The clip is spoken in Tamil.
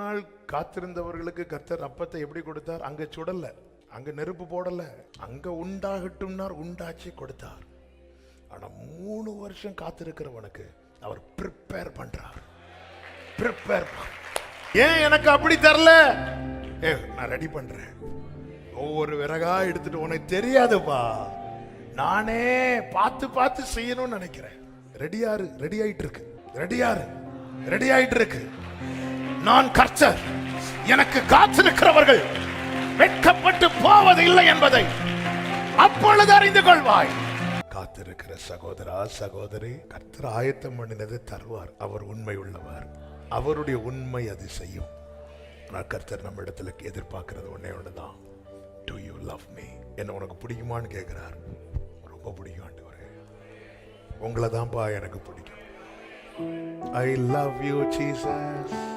நாள் காத்திருந்தவர்களுக்கு கர்த்தர் அப்பத்தை எப்படி கொடுத்தார்? அங்க சுடல அங்க நெருப்பு போடல அங்க உண்டாகட்டும்னார் உண்டாச்சி கொடுத்தார். ஆனா மூணு வருஷம் காத்திருக்கிறவனுக்கு அவர் ப்ரிப்பேர் பண்றார். ப்ரிப்பேர் ஏன் எனக்கு அப்படி தரல ஏ நான் ரெடி பண்றேன். ஒவ்வொரு விறகா எடுத்துட்டு உனக்கு தெரியாதுப்பா. நானே பார்த்து பார்த்து செய்யணும்னு நினைக்கிறேன். ரெடியாரு ரெடி ஆயிட்டு இருக்கு ரெடியாரு ரெடி ஆயிட்டு இருக்கு நான் கர்த்தர். எனக்கு காத்திருக்கிறவர்கள் வெட்கப்பட்டு போவதில்லை என்பதை அப்பொழுது அறிந்து கொள்வாய். காத்திருக்கிற சகோதரா சகோதரி கர்த்தர் ஆயத்தம் பண்ணினது தருவார். அவர் உண்மை உள்ளவர். அவருடைய உண்மை அது செய்யும். ஆனால் கர்த்தர் நம்ம இடத்துல எதிர்பார்க்கிறது ஒன்னே ஒண்ணுதான். டு யூ லவ் மீ என்ன உனக்கு பிடிக்குமான்னு கேட்கிறார் ரொம்ப பிடிக்கும் ஆண்டவரே. உங்களை தான்ப்பா எனக்கு பிடிக்கும். I love you Jesus